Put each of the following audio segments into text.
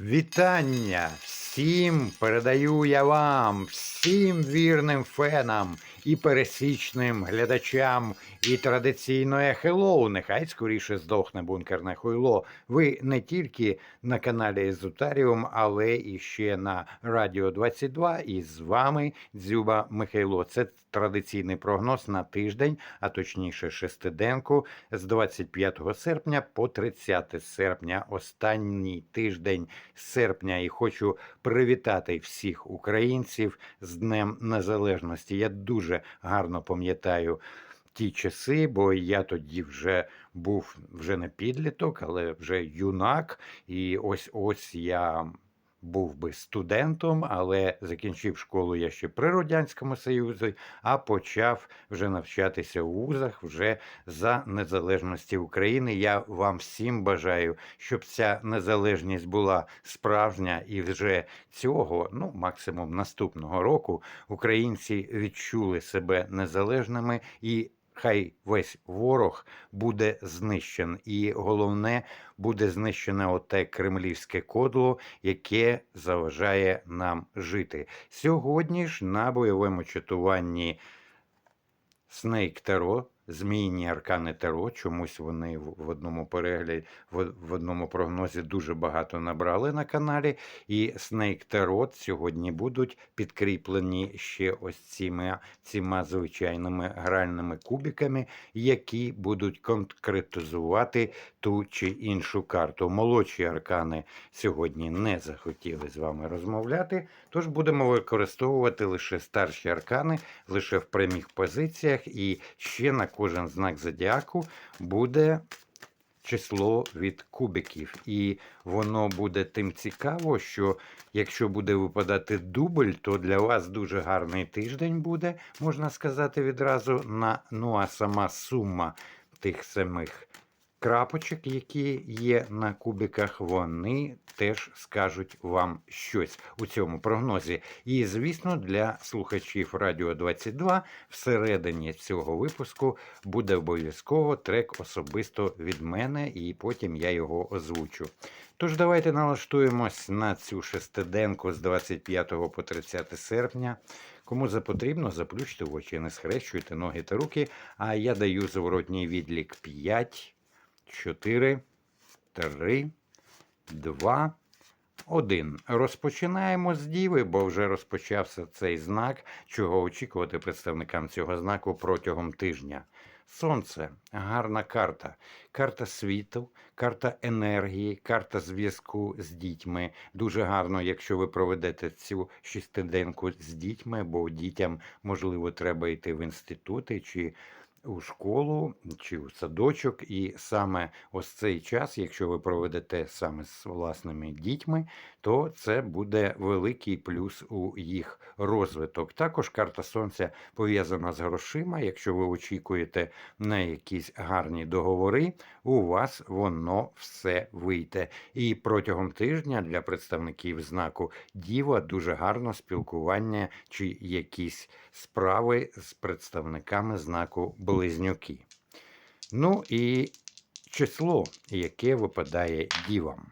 Вітання всім передаю я вам, всім вірним фенам і пересічним глядачам і традиційної хеллоу. Нехай скоріше здохне бункерне хуйло. Ви не тільки на каналі Езотаріум, але і ще на Радіо 22. І з вами Дзюба Михайло. Це традиційний прогноз на тиждень, а точніше шестиденку з 25 серпня по 30 серпня, останній тиждень серпня. І хочу привітати всіх українців з Днем Незалежності. Я дуже гарно пам'ятаю ті часи, бо я тоді вже був вже не підліток, але вже юнак. І ось ось я. Був би студентом, але закінчив школу я ще при Радянському Союзі, а почав вже навчатися у вузах вже за незалежності України. Я вам всім бажаю, щоб ця незалежність була справжня, і вже цього, ну максимум наступного року, українці відчули себе незалежними і. Хай весь ворог буде знищен, і головне буде знищене оте кремлівське кодло, яке заважає нам жити. Сьогодні ж на бойовому чатуванні Снейк Таро, змійні аркани Таро, чомусь вони в одному перегляді, в, одному прогнозі дуже багато набрали на каналі. І Snake Tarot сьогодні будуть підкріплені ще ось цими, цими звичайними гральними кубиками, які будуть конкретизувати ту чи іншу карту. Молодші аркани сьогодні не захотіли з вами розмовляти, тож будемо використовувати лише старші аркани, лише в прямих позиціях, і ще на кожен знак зодіаку буде число від кубиків. І воно буде тим цікаво, що якщо буде випадати дубль, то для вас дуже гарний тиждень буде, можна сказати, відразу на ну а сама сума тих самих крапочок, які є на кубиках, вони теж скажуть вам щось у цьому прогнозі. І, звісно, для слухачів Радіо 22 всередині цього випуску буде обов'язково трек особисто від мене, і потім я його озвучу. Тож давайте налаштуємось на цю шестиденку з 25 по 30 серпня. Кому запотрібно, заплющте очі, не схрещуйте ноги та руки, а я даю зворотній відлік 5, 4, 3, 2, 1. Розпочинаємо з діви, бо вже розпочався цей знак, чого очікувати представникам цього знаку протягом тижня. Сонце гарна карта. Карта світу, карта енергії, карта зв'язку з дітьми. Дуже гарно, якщо ви проведете цю шістиденку з дітьми, бо дітям, можливо, треба йти в інститути чи у школу чи у садочок, і саме ось цей час, якщо ви проведете саме з власними дітьми, то це буде великий плюс у їх розвиток. Також карта сонця пов'язана з грошима. Якщо ви очікуєте на якісь гарні договори, у вас воно все вийде. І протягом тижня для представників знаку Діва дуже гарно спілкування чи якісь справи з представниками знаку Близнюки. Ну і число, яке випадає дівам.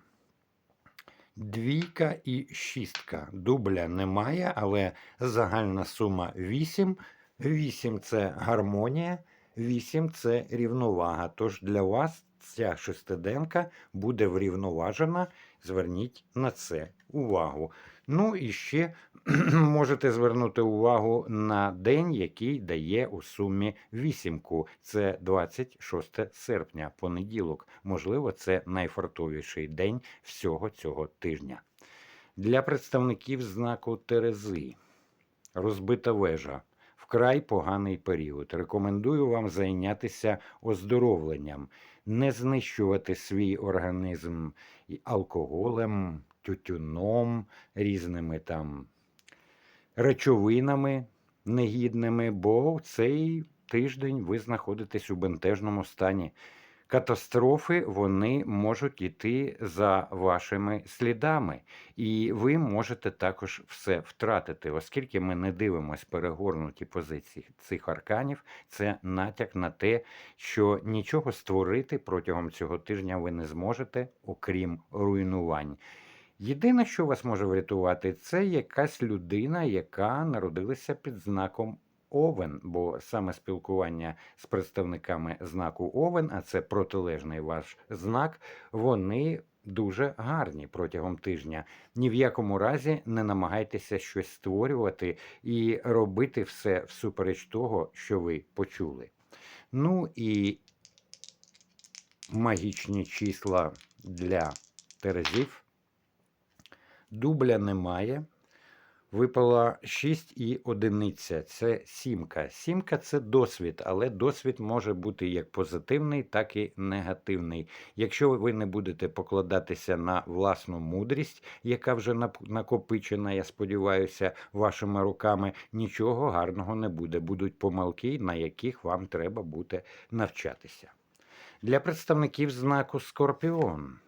Двійка і шістка. Дубля немає, але загальна сума 8. 8 це гармонія, 8 це рівновага. Тож для вас ця шестиденка буде врівноважена. Зверніть на це увагу. Ну і ще можете звернути увагу на день, який дає у сумі вісімку. Це 26 серпня, понеділок. Можливо, це найфартовіший день всього цього тижня. Для представників знаку Терези розбита вежа. Вкрай поганий період. Рекомендую вам зайнятися оздоровленням, не знищувати свій організм алкоголем, тютюном, різними там речовинами негідними, бо в цей тиждень ви знаходитесь у бентежному стані. Катастрофи вони можуть йти за вашими слідами, і ви можете також все втратити, оскільки ми не дивимося перегорнуті позиції цих арканів. Це натяк на те, що нічого створити протягом цього тижня ви не зможете, окрім руйнувань. Єдине, що вас може врятувати, це якась людина, яка народилася під знаком Овен, бо саме спілкування з представниками знаку Овен, а це протилежний ваш знак, вони дуже гарні протягом тижня. Ні в якому разі не намагайтеся щось створювати і робити все всупереч того, що ви почули. Ну і магічні числа для терезів. Дубля немає. Випала 6 і одиниця. Це сімка. Сімка це досвід, але досвід може бути як позитивний, так і негативний. Якщо ви не будете покладатися на власну мудрість, яка вже накопичена, я сподіваюся, вашими руками, нічого гарного не буде. Будуть помилки, на яких вам треба буде навчатися. Для представників знаку Скорпіон.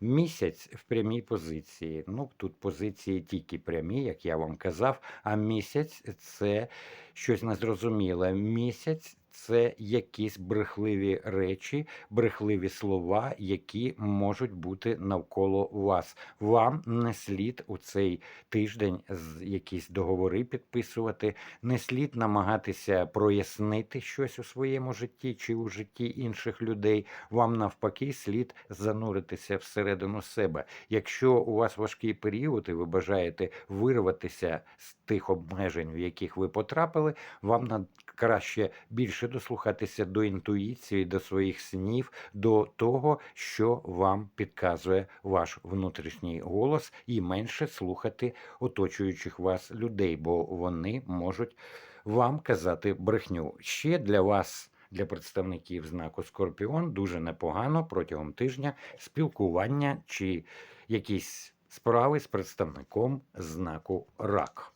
Місяць в прямій позиції. Ну, тут позиції тільки прямі, як я вам казав, а місяць це щось незрозуміле. Місяць це якісь брехливі речі, брехливі слова, які можуть бути навколо вас. Вам не слід у цей тиждень якісь договори підписувати, не слід намагатися прояснити щось у своєму житті чи у житті інших людей. Вам навпаки слід зануритися всередину себе. Якщо у вас важкий період і ви бажаєте вирватися з тих обмежень, в яких ви потрапили, вам над краще більше дослухатися до інтуїції, до своїх снів, до того, що вам підказує ваш внутрішній голос, і менше слухати оточуючих вас людей, бо вони можуть вам казати брехню. Ще для вас. Для представників знаку Скорпіон дуже непогано протягом тижня спілкування чи якісь справи з представником знаку Рак.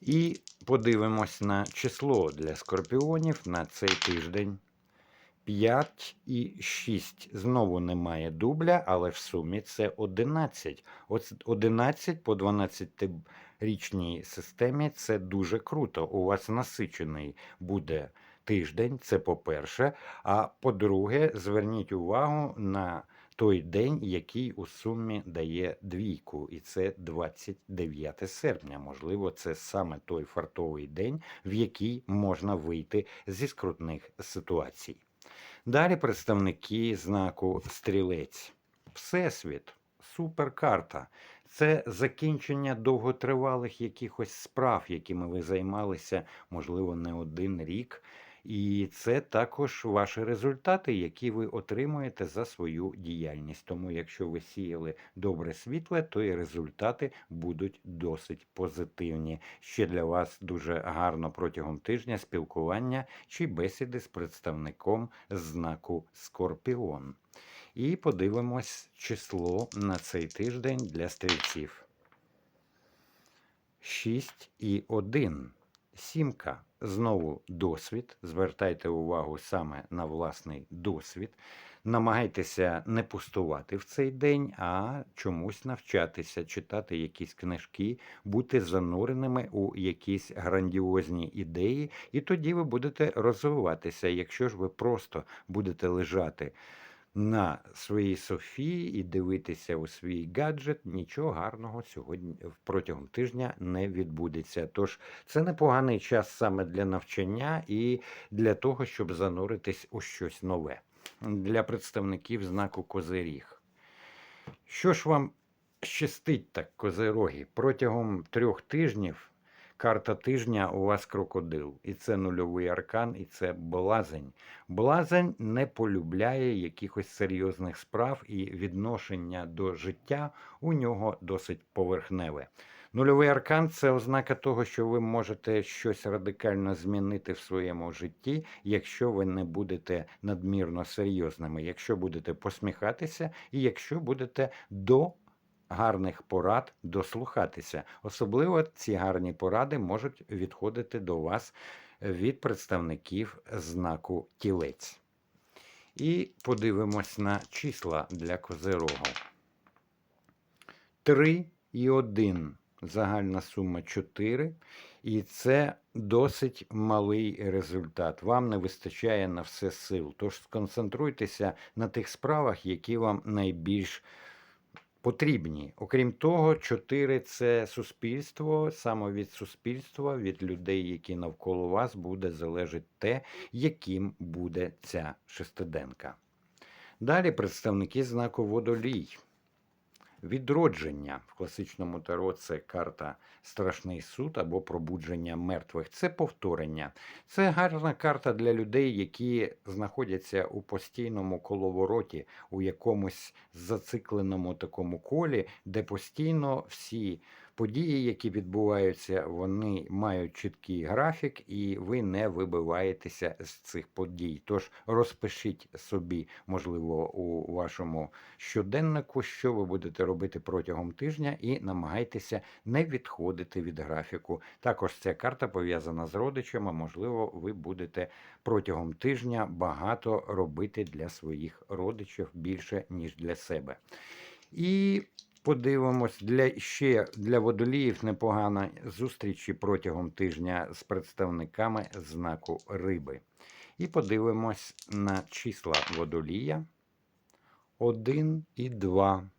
І подивимось на число для скорпіонів на цей тиждень. 5 і 6. Знову немає дубля, але в сумі це 11. От 11 по 12-річній системі це дуже круто. У вас насичений буде тиждень, це по-перше. А по-друге, зверніть увагу на той день, який у сумі дає двійку, і це 29 серпня. Можливо, це саме той фартовий день, в який можна вийти зі скрутних ситуацій. Далі представники знаку стрілець. Всесвіт, суперкарта. Це закінчення довготривалих якихось справ, якими ви займалися, можливо, не один рік. І це також ваші результати, які ви отримуєте за свою діяльність. Тому, якщо ви сіяли добре світле, то і результати будуть досить позитивні. Ще для вас дуже гарно протягом тижня спілкування чи бесіди з представником знаку Скорпіон. І подивимось число на цей тиждень для стрільців. 6 і 1. Сімка. Знову досвід. Звертайте увагу саме на власний досвід. Намагайтеся не пустувати в цей день, а чомусь навчатися, читати якісь книжки, бути зануреними у якісь грандіозні ідеї, і тоді ви будете розвиватися. Якщо ж ви просто будете лежати на своїй Софії і дивитися у свій гаджет, нічого гарного сьогодні протягом тижня не відбудеться. Тож це непоганий час саме для навчання і для того, щоб зануритись у щось нове. Для представників знаку Козиріг. Що ж вам щастить так, козироги? Протягом трьох тижнів карта тижня у вас крокодил. І це нульовий аркан, і це блазень. Блазень не полюбляє якихось серйозних справ, і відношення до життя у нього досить поверхневе. Нульовий аркан це ознака того, що ви можете щось радикально змінити в своєму житті, якщо ви не будете надмірно серйозними, якщо будете посміхатися, і якщо будете до гарних порад дослухатися. Особливо ці гарні поради можуть відходити до вас від представників знаку тілець. І подивимось на числа для козирогу. 3 і 1. Загальна сума 4. І це досить малий результат. Вам не вистачає на все сил. Тож сконцентруйтеся на тих справах, які вам найбільш потрібні. Окрім того, чотири це суспільство. Саме від суспільства, від людей, які навколо вас, буде залежить те, яким буде ця шестиденка. Далі представники знаку водолій. Відродження в класичному таро це карта Страшний суд або пробудження мертвих. Це повторення. Це гарна карта для людей, які знаходяться у постійному коловороті, у якомусь зацикленому такому колі, де постійно всі події, які відбуваються, вони мають чіткий графік, і ви не вибиваєтеся з цих подій. Тож розпишіть собі, можливо, у вашому щоденнику, що ви будете робити протягом тижня, і намагайтеся не відходити від графіку. Також ця карта пов'язана з родичами. Можливо, ви будете протягом тижня багато робити для своїх родичів більше, ніж для себе. І подивимось для ще для водоліїв непогана зустрічі протягом тижня з представниками знаку риби. І подивимось на числа водолія. 1 і 2.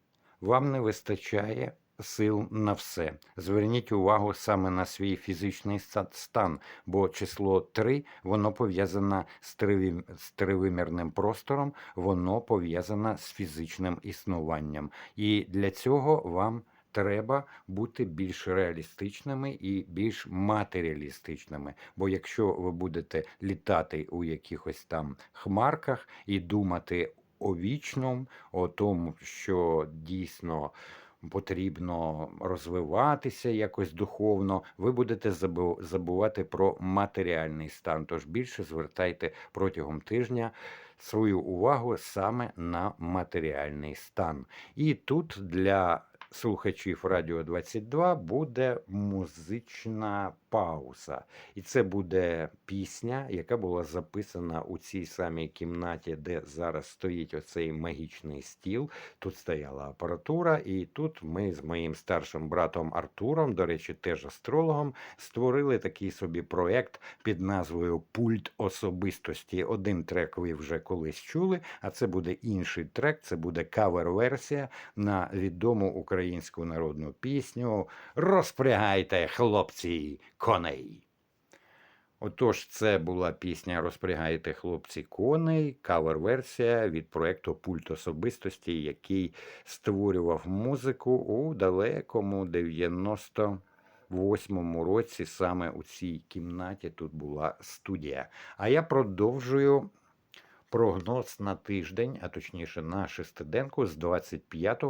Вам не вистачає сил на все. Зверніть увагу саме на свій фізичний стан, бо число 3 воно пов'язане з, тривим- з тривимірним простором, воно пов'язане з фізичним існуванням. І для цього вам треба бути більш реалістичними і більш матеріалістичними. Бо якщо ви будете літати у якихось там хмарках і думати о вічному, о тому, що дійсно потрібно розвиватися якось духовно, ви будете забувати про матеріальний стан. Тож більше звертайте протягом тижня свою увагу саме на матеріальний стан. І тут для слухачів Радіо 22 буде музична пауза. І це буде пісня, яка була записана у цій самій кімнаті, де зараз стоїть оцей магічний стіл. Тут стояла апаратура, і тут ми з моїм старшим братом Артуром, до речі, теж астрологом, створили такий собі проект під назвою Пульт особистості. Один трек ви вже колись чули, а це буде інший трек. Це буде кавер-версія на відому українську народну пісню Розпрягайте, хлопці, коней. Отож, це була пісня Розпрягайте хлопці коней, кавер-версія від проєкту Пульт особистості, який створював музику у далекому 98-му році. Саме у цій кімнаті тут була студія. А я продовжую прогноз на тиждень, а точніше на шестиденку з 25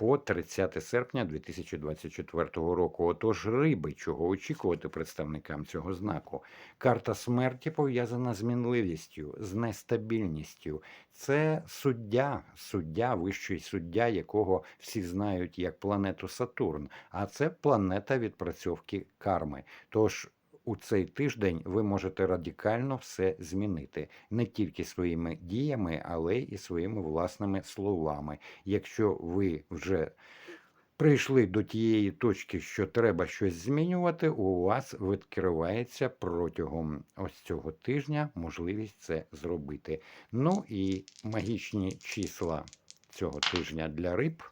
по 30 серпня 2024 року. Отож, риби, чого очікувати представникам цього знаку. Карта смерті пов'язана з мінливістю, з нестабільністю. Це суддя, суддя, вищий суддя, якого всі знають як планету Сатурн. А це планета відпрацьовки карми. Тож у цей тиждень ви можете радикально все змінити не тільки своїми діями, але і своїми власними словами. Якщо ви вже прийшли до тієї точки, що треба щось змінювати, у вас відкривається протягом ось цього тижня можливість це зробити. Ну і магічні числа цього тижня для риб.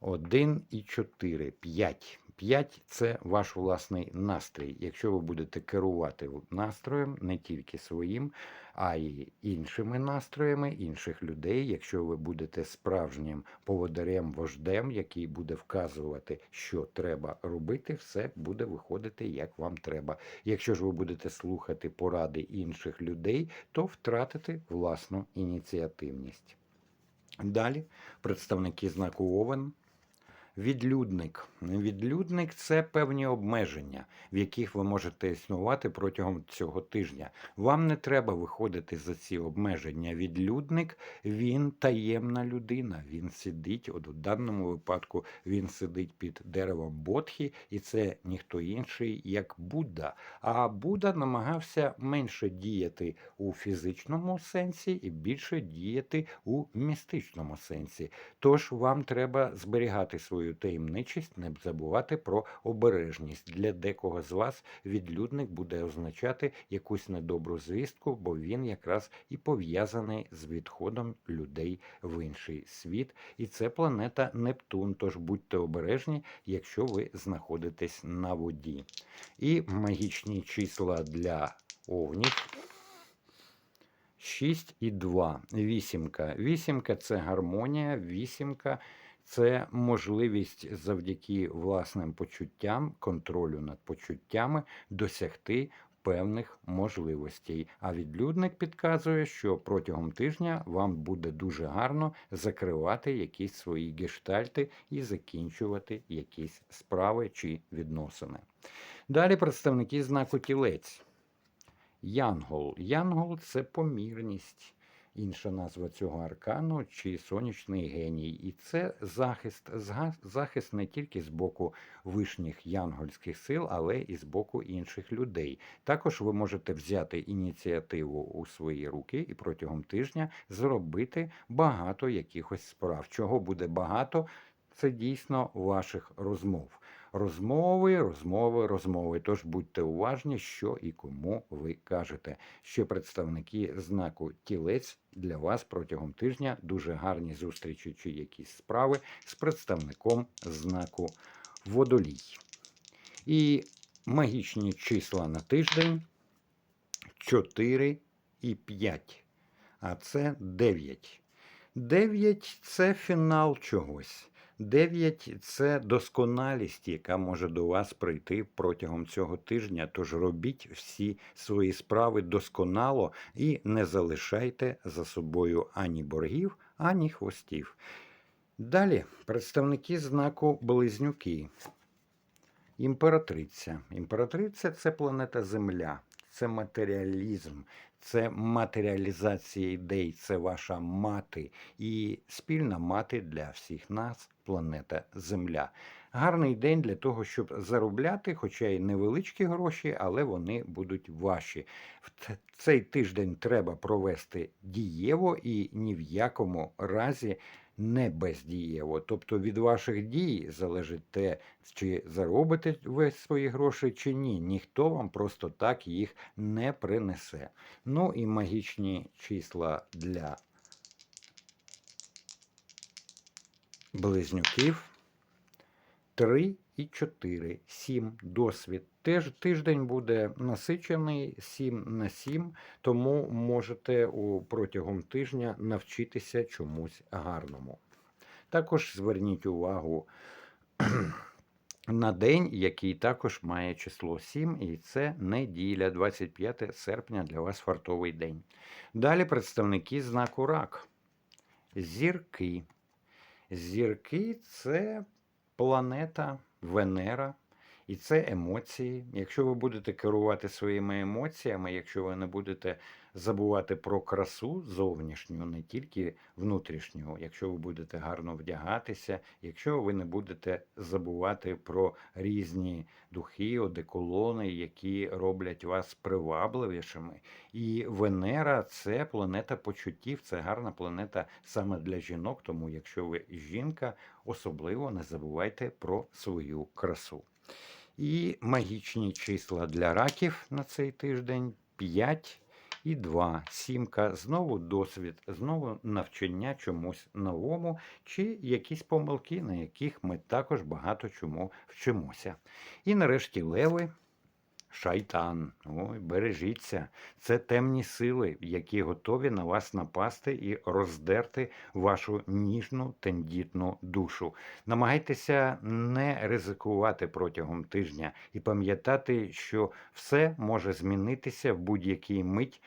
1 і 4, 5. 5 – це ваш власний настрій. Якщо ви будете керувати настроєм не тільки своїм, а й іншими настроями інших людей. Якщо ви будете справжнім поводарем, вождем, який буде вказувати, що треба робити, все буде виходити як вам треба. Якщо ж ви будете слухати поради інших людей, то втратите власну ініціативність. Далі представники знаку Овен. Відлюдник. Відлюдник це певні обмеження, в яких ви можете існувати протягом цього тижня. Вам не треба виходити за ці обмеження. Відлюдник він таємна людина. Він сидить, от у даному випадку він сидить під деревом Бодхі, і це ніхто інший, як Будда. А Будда намагався менше діяти у фізичному сенсі і більше діяти у містичному сенсі. Тож вам треба зберігати свою свою таємничість, не забувати про обережність. Для декого з вас відлюдник буде означати якусь недобру звістку, бо він якраз і пов'язаний з відходом людей в інший світ. І це планета Нептун. Тож будьте обережні, якщо ви знаходитесь на воді. І магічні числа для овнів. 6 і 2. Вісімка. Вісімка це гармонія, вісімка це можливість завдяки власним почуттям, контролю над почуттями досягти певних можливостей. А відлюдник підказує, що протягом тижня вам буде дуже гарно закривати якісь свої гештальти і закінчувати якісь справи чи відносини. Далі представники знаку тілець. Янгол. Янгол це помірність. Інша назва цього аркану чи сонячний геній. І це захист, захист не тільки з боку вишніх янгольських сил, але і з боку інших людей. Також ви можете взяти ініціативу у свої руки і протягом тижня зробити багато якихось справ. Чого буде багато? Це дійсно ваших розмов. Розмови, розмови, розмови. Тож будьте уважні, що і кому ви кажете. Ще представники знаку тілець для вас протягом тижня дуже гарні зустрічі чи якісь справи з представником знаку водолій. І магічні числа на тиждень 4 і 5. А це 9. 9 це фінал чогось. 9 – це досконалість, яка може до вас прийти протягом цього тижня. Тож робіть всі свої справи досконало і не залишайте за собою ані боргів, ані хвостів. Далі представники знаку Близнюки. Імператриця. Імператриця це планета Земля, це матеріалізм, це матеріалізація ідей, це ваша мати і спільна мати для всіх нас, планета Земля. Гарний день для того, щоб заробляти, хоча й невеличкі гроші, але вони будуть ваші. В цей тиждень треба провести дієво і ні в якому разі не бездієво. Тобто від ваших дій залежить те, чи заробите ви свої гроші, чи ні. Ніхто вам просто так їх не принесе. Ну і магічні числа для близнюків. 3 і 4, 7 досвід. Теж тиждень буде насичений 7 на 7, тому можете протягом тижня навчитися чомусь гарному. Також зверніть увагу на день, який також має число 7, і це неділя, 25 серпня для вас фартовий день. Далі представники знаку рак. Зірки. Зірки це планета Венера, і це емоції. Якщо ви будете керувати своїми емоціями, якщо ви не будете забувати про красу зовнішню, не тільки внутрішню, якщо ви будете гарно вдягатися, якщо ви не будете забувати про різні духи, одеколони, які роблять вас привабливішими. І Венера це планета почуттів, це гарна планета саме для жінок. Тому, якщо ви жінка, особливо не забувайте про свою красу. І магічні числа для раків на цей тиждень 5 і 2. Сімка. Знову досвід, знову навчання чомусь новому, чи якісь помилки, на яких ми також багато чому вчимося. І нарешті леви. Шайтан, ой, бережіться, це темні сили, які готові на вас напасти і роздерти вашу ніжну тендітну душу. Намагайтеся не ризикувати протягом тижня і пам'ятати, що все може змінитися в будь-якій мить.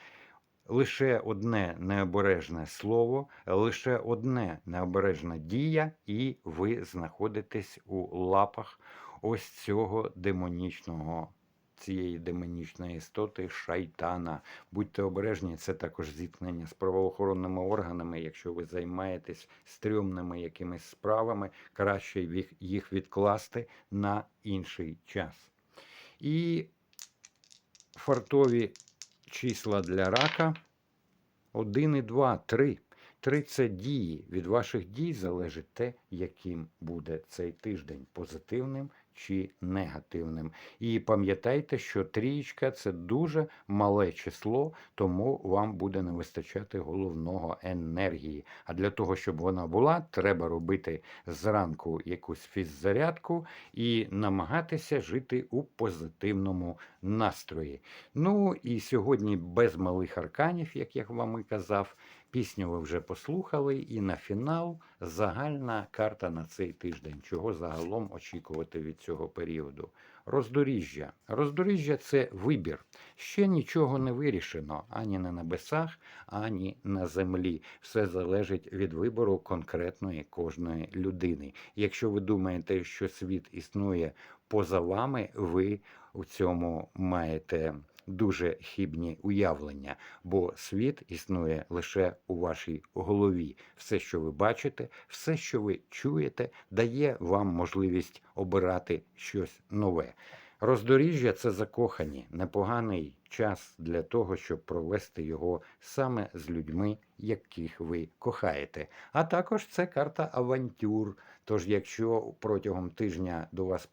Лише одне необережне слово, лише одне необережна дія, і ви знаходитесь у лапах ось цього демонічного цієї демонічної істоти шайтана. Будьте обережні, це також зіткнення з правоохоронними органами. Якщо ви займаєтесь стрьомними якимись справами, краще їх- відкласти на інший час. І фартові числа для рака 1 і 2, 3. три це дії. Від ваших дій залежить те, яким буде цей тиждень позитивним чи негативним. І пам'ятайте, що трієчка це дуже мале число, тому вам буде не вистачати головного енергії. А для того, щоб вона була, треба робити зранку якусь фіззарядку і намагатися жити у позитивному настрої. Ну і сьогодні без малих арканів, як я вам і казав. Пісню ви вже послухали, і на фінал загальна карта на цей тиждень. Чого загалом очікувати від цього періоду? Роздоріжжя. Роздоріжжя це вибір. Ще нічого не вирішено ані на небесах, ані на землі. Все залежить від вибору конкретної кожної людини. Якщо ви думаєте, що світ існує поза вами, ви у цьому маєте дуже хибні уявлення, бо світ існує лише у вашій голові. Все, що ви бачите, все, що ви чуєте, дає вам можливість обирати щось нове. Роздоріжжя це закохані, непоганий час для того, щоб провести його саме з людьми, яких ви кохаєте. А також це карта авантюр. Тож, якщо протягом тижня до вас